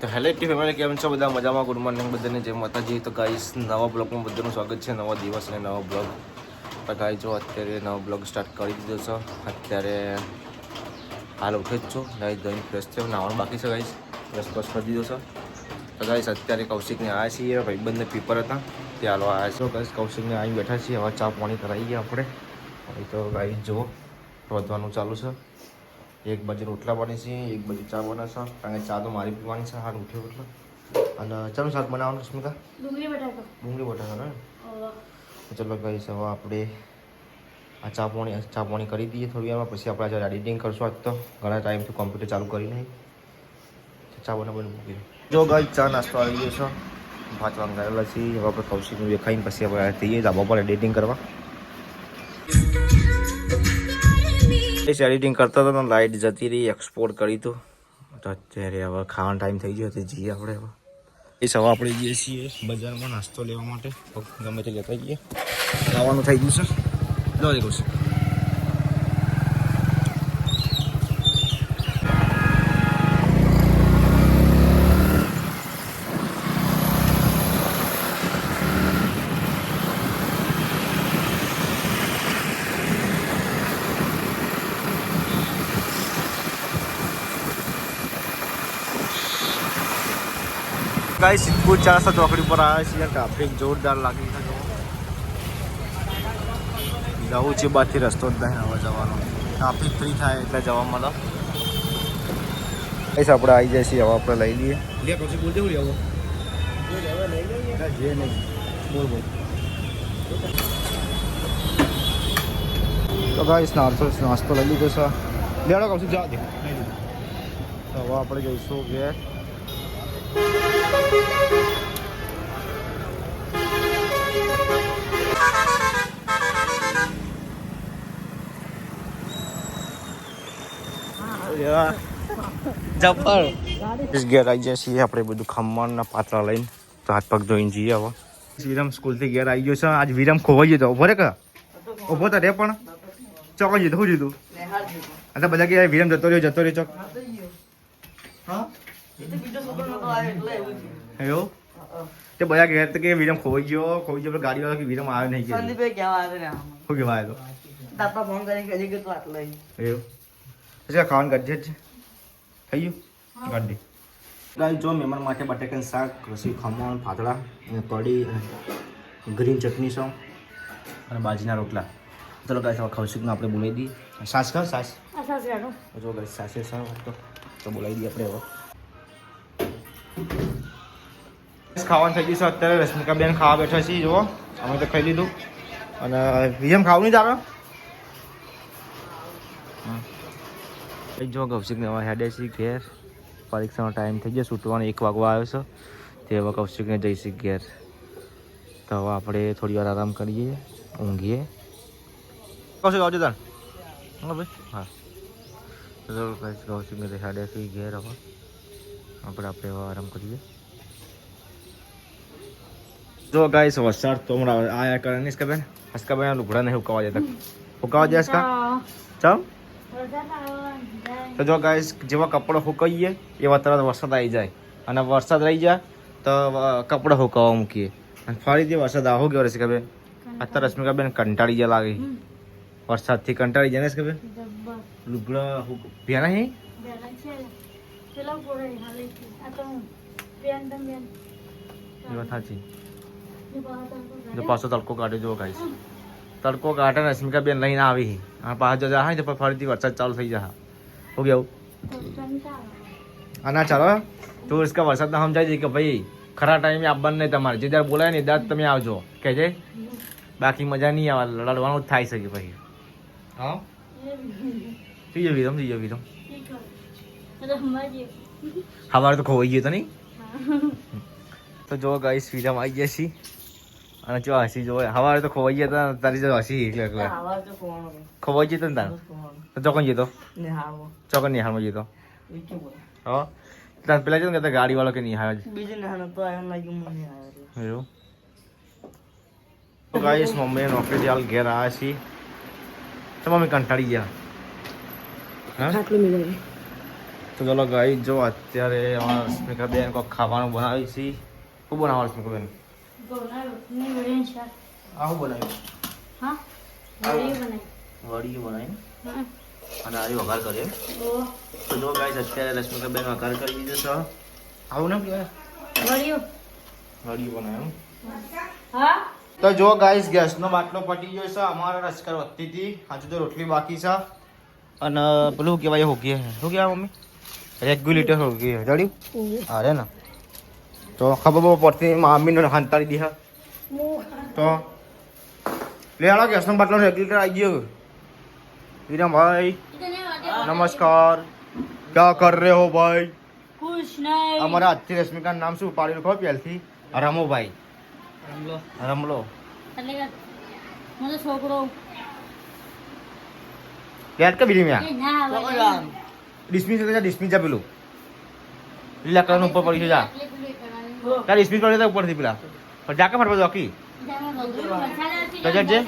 તો hello T family કેમ છો? બધા મજામાં? ગુડ મોર્નિંગ બધાને. જય માતાજી. તો ગાઈસ નવા બ્લોગમાં બધાનું સ્વાગત છે. નવા દિવસ અને નવા બ્લોગ તો ગાઈ જો અત્યારે નવો બ્લોગ સ્ટાર્ટ કરી દીધો છે. અત્યારે હાલ ઉઠે જ છો. ગાઈ ધોઈને ફ્રેશ થયો. નાવાનું બાકી છે ગાઈસ ફ્રેશ બસ કરી દીધો છો. તો ગાઈસ અત્યારે કૌશિકને આવ્યા છીએ. ભાઈબંધને પેપર હતા. તે હાલો આવ્યા છો. ગાઈસ કૌશિકને આવી બેઠા છીએ. હવે ચા પાણી કરાવી ગયા આપણે. તો ગાઈ જુઓ, રોધવાનું ચાલુ છે. એક બાજુ રોટલા બને છે એક બાજુ ચા બને છે. કારણ કે ચા તો મારી પીવાની છે હાલ ઉઠ્યો એટલે. અને ચાલો શાક બનાવવાનું સ્મિતા ડુંગળી બટાકો. ડુંગળી બટાકા ને? ચલો ગઈ હવે આપણે આ ચા પાણી ચા પાણી કરી દઈએ થોડી વારમાં. પછી આપણે આજે એડિટિંગ કરશું આજ તો. ઘણા ટાઈમથી કોમ્પ્યુટર ચાલુ કરી નહીં. ચા બનાવવાનું મૂકી. જો ગાય ચા નાસ્તો આવી ગયો છે. ભાત વાંગાયેલા છીએ. હવે આપણે કૌશિકનું દેખાઈને પછી આપણે થઈએ. ધાબા પર એડિટિંગ કરવા. એડિટિંગ કરતા હતા લાઇટ જતી રહી એક્સપોર્ટ કરી તો. અત્યારે હવે ખાવાનો ટાઈમ થઈ ગયો તો જઈએ આપણે હવે. એ સવા આપણે જઈએ છીએ બજારમાં નાસ્તો લેવા માટે. ગમે તે લેતા જઈએ. ખાવાનું થઈ ગયું છે લો દેખું છે ગાઈ સિદ્ધપુર ચારસા ચોકડી પર આવ્યા છીએ ટ્રાફિક જોરદાર લાગી છે જવું છે બાકી રસ્તો જ નહીં હવે જવાનો ટ્રાફિક ફ્રી થાય એટલે જવા મળો કઈશ આપણે આવી જાય છીએ હવે આપણે લઈ લઈએ લે પછી બોલ દેવું લેવો જે નહીં બોલ બોલ તો ગાઈસ નાસ્તો નાસ્તો લઈ લીધો છે લેડો કહું છું જા દે હવે આપણે જઈશું ઘેર જબ્બર ઘેર આવી જાય છીએ આપણે બધું ખમણના પાત્રા લઈને તો હાથ પગ ધોઈને જઈએ હવે. વિરમ સ્કૂલથી ઘેર આવી ગયો છે આજ વિરમ ખોવાઈ ગયો તો ઊભો રે કા? ઊભો તો રે પણ. ચોક જીધું શું જીધું આ તો બધા કે વિરમ જતો રહ્યો જતો રહ્યો ચોક. એવું તે બધા ઘેર તો કે વિરમ ખોવાઈ ગયો ખોઈ ગયો ગાડી વાળા કે વિરમ આવ્યો નહીં કે સંદીપે કહેવા આવ્યો ને શું કહેવાય તો તાપા ફોન કરીને કહેજે કે તો આટલો. એવું પછી ખાવાનું કાઢજે જ થઈ ગયું કાઢી ગાય જો મહેમાન માટે બટાકાનું શાક રસી ખમણ ફાતળા અને કઢી ગ્રીન ચટણી સૌ અને બાજીના રોટલા ચલો ગાય હવે ખવશુકને આપણે બોલાવી દઈએ સાસ ખાવ સાસ. જો ગાય સાસે સર તો તો બોલાવી દઈએ આપણે હવે ખાવાનું થઈ ગયું છે અત્યારે. રશ્મિકાબેન ખાવા બેઠા છીએ જુઓ. અમે તો ખાઈ લીધું. અને વિયમ ખાવું નહીં તારે? એક જો કૌશિકને હવે હેડે છે ઘેર. પરીક્ષાનો ટાઈમ થઈ ગયો છૂટવાનો એક વાગવા આવ્યો છે. તે હવે કૌશિકને જઈશું ઘેર. તો હવે આપણે થોડી વાર આરામ કરીએ, ઊંઘીએ. કૌશિક, આવજો તાર. હા, ભાઈ. હા. તો ગાઈસ કૌશિકને તો હેડે છે ઘેર હવે. આપણે આપણે હવે આરામ કરીએ જો ગાઈસ વરસાદ તો હમણાં આયા કરે નહીં બેન હસકા બેન લુગડા નહીં હુકાવા દેતા હુકાવા દે હસકા ચાલ વરસાદ આવે, જાય. તો જો ગાઈસ જેવા કપડાં સુકાઈએ એવા તરત વરસાદ આવી જાય અને વરસાદ રહી જાય તો અ, કપડાં સુકાવા મૂકીએ અને ફરીથી વરસાદ આવો ગયો રસિકા બેન અત્યારે રશ્મિકા બેન કંટાળી ગયા લાગે હમ, વરસાદથી કંટાળી જાય ને રસિકા બેન જબ્બર. લુગડા ભ્યા નહીં બેલા છે. સાચી જો પાછો તડકો કાઢે જો ગાઈસ તડકો કાઢે ને બેન લઈને આવી આ પાછા જજા હા તો ફરીથી વરસાદ ચાલુ થઈ જા હો ગયા આ ના ચાલો તો ઇસકા વરસાદ ના સમજાય છે કે ભાઈ ખરા ટાઈમે આવવાનું નહીં તમારે જે જ્યારે બોલાય ને દાદ તમે આવજો કે જે બાકી મજા નહીં આવે લડવાનું જ થાય છે કે ભાઈ હા થઈ જવી તમ થઈ જવી તમ છે. તો ખોવાઈ ગયો તો નહીં? તો જો ગાઈસ વિરમ આવી ગયા છીએ. અને જો હસી જો સવારે તો ખોવાઈ ગયા હતા તારી જો હસી એકલા તો ખોવાઈ જતો ને તાર? તો ચોકન જતો. ચોકન નિહાળમાં જતો? હા? તાર પેલા જો ને ગાડી વાળો કે નિહાળ જ? બીજે તો એમ લાગ્યું મને આવ્યો એવું? તો ગાઈસ મમ્મી નોકરીથી હાલ ઘેર આવ્યા છીએ. તો મમ્મી કંટાળી ગયા. હા? ખાટલું મિલાવી તો ચલો ગાઈ જો અત્યારે અમારા સ્મિકાબેન કોઈ ખાવાનું બનાવી છે. શું બનાવવાનું સ્મિકા બેન રોટલી વળીને શાક આ શું બનાવ્યું હા વડી બનાવી હા. અને આવી વઘાર કરીએ તો જો ગાઈસ અત્યારે રશ્મિકાબેન વઘાર કરી દીધો છે. આવું ને કહેવાય? વડી બનાવ્યું હા? તો જો ગાઈસ ગેસનો બાટલો પટી ગયો છે. અમારે રસકર વધતી હતી હજુ તો રોટલી બાકી છે. અને પેલું કહેવાય હોગી શું કહેવાય મમ્મી? રેગ્યુલેટર હોગી જડ્યું અરે ને તો ખબર બહુ પડતી મમ્મીને હંતાડી દીધા તો લે હાલો ગેસનો બાટલો રેગ્યુલેટર આવી ગયો વિરમ ભાઈ નમસ્કાર ક્યાં કર રહે હો ભાઈ ખુશ નહીં અમારા આજથી રશ્મિકાનું નામ શું પાડેલું ખબર પહેલથી રમુભાઈ રમલો એટલે કે મને છોકરો લેટ કે બીજી મેં ના ડિસ્મિસ જા ડિસમિસ જા પેલું. લીલા કલર ઉપર પડી છે જા. તા ડિસમિસ પડી જા ઉપરથી પેલા. પણ જા કે મસાલા છે, ગજર છે?